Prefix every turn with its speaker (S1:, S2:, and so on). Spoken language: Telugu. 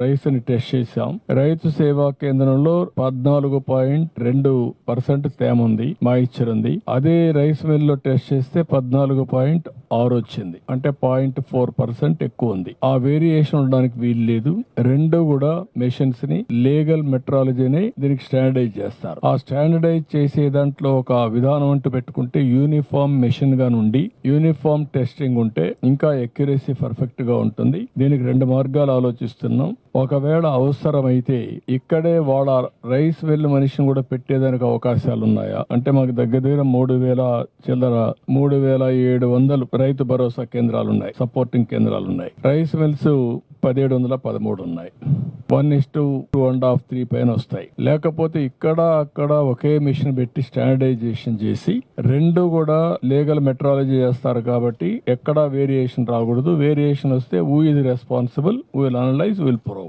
S1: రైతుని టెస్ట్ చేశాం. రైతు సేవా కేంద్రంలో పద్నాలుగు పాయింట్ రెండు పర్సెంట్ తేమ ఉంది మాయిశ్చర్ ఉంది. అదే రైస్ మిల్లో టెస్ట్ చేస్తే పద్నాలుగు పాయింట్ ఆరు వచ్చింది. అంటే పాయింట్ ఫోర్ పర్సెంట్ ఎక్కువ ఉంది. ఆ వేరియేషన్ ఉండడానికి వీలు లేదు. రెండు కూడా మెషిన్స్ని లీగల్ మెట్రాలజీని దీనికి స్టాండర్డైజ్ చేస్తారు. ఆ స్టాండర్డైజ్ చేసే దాంట్లో ఒక విధానం అంటూ పెట్టుకుంటే యూనిఫామ్ మెషిన్గా నుండి యూనిఫామ్ టెస్టింగ్ ఉంటే ఇంకా ఎక్యురసీ పర్ఫెక్ట్గా ఉంటుంది. దీనికి రెండు మార్గాలు ఆలోచిస్తున్నాం. ఒకవేళ అవసరమైతే ఇక్కడే వాళ్ళ రైస్ వెల్ మనిషిని కూడా పెట్టేదానికి అవకాశాలు ఉన్నాయా అంటే మాకు దగ్గర దగ్గర మూడు వేల చిల్లర మూడు వేల ఏడు వందలు రైతు భరోసా కేంద్రాలు ఉన్నాయి సపోర్టింగ్ కేంద్రాలు ఉన్నాయి రైస్ మిల్స్ పదిహేడు వందల పదమూడు ఉన్నాయి. One is to two and half three పైన వస్తాయి. లేకపోతే ఇక్కడ అక్కడ ఒకే మిషన్ పెట్టి స్టాండర్డైజేషన్ చేసి రెండు కూడా లీగల్ మెట్రాలజీ చేస్తారు కాబట్టి ఎక్కడా వేరియేషన్ రాకూడదు. వేరియేషన్ వస్తే who is responsible will analyse will prove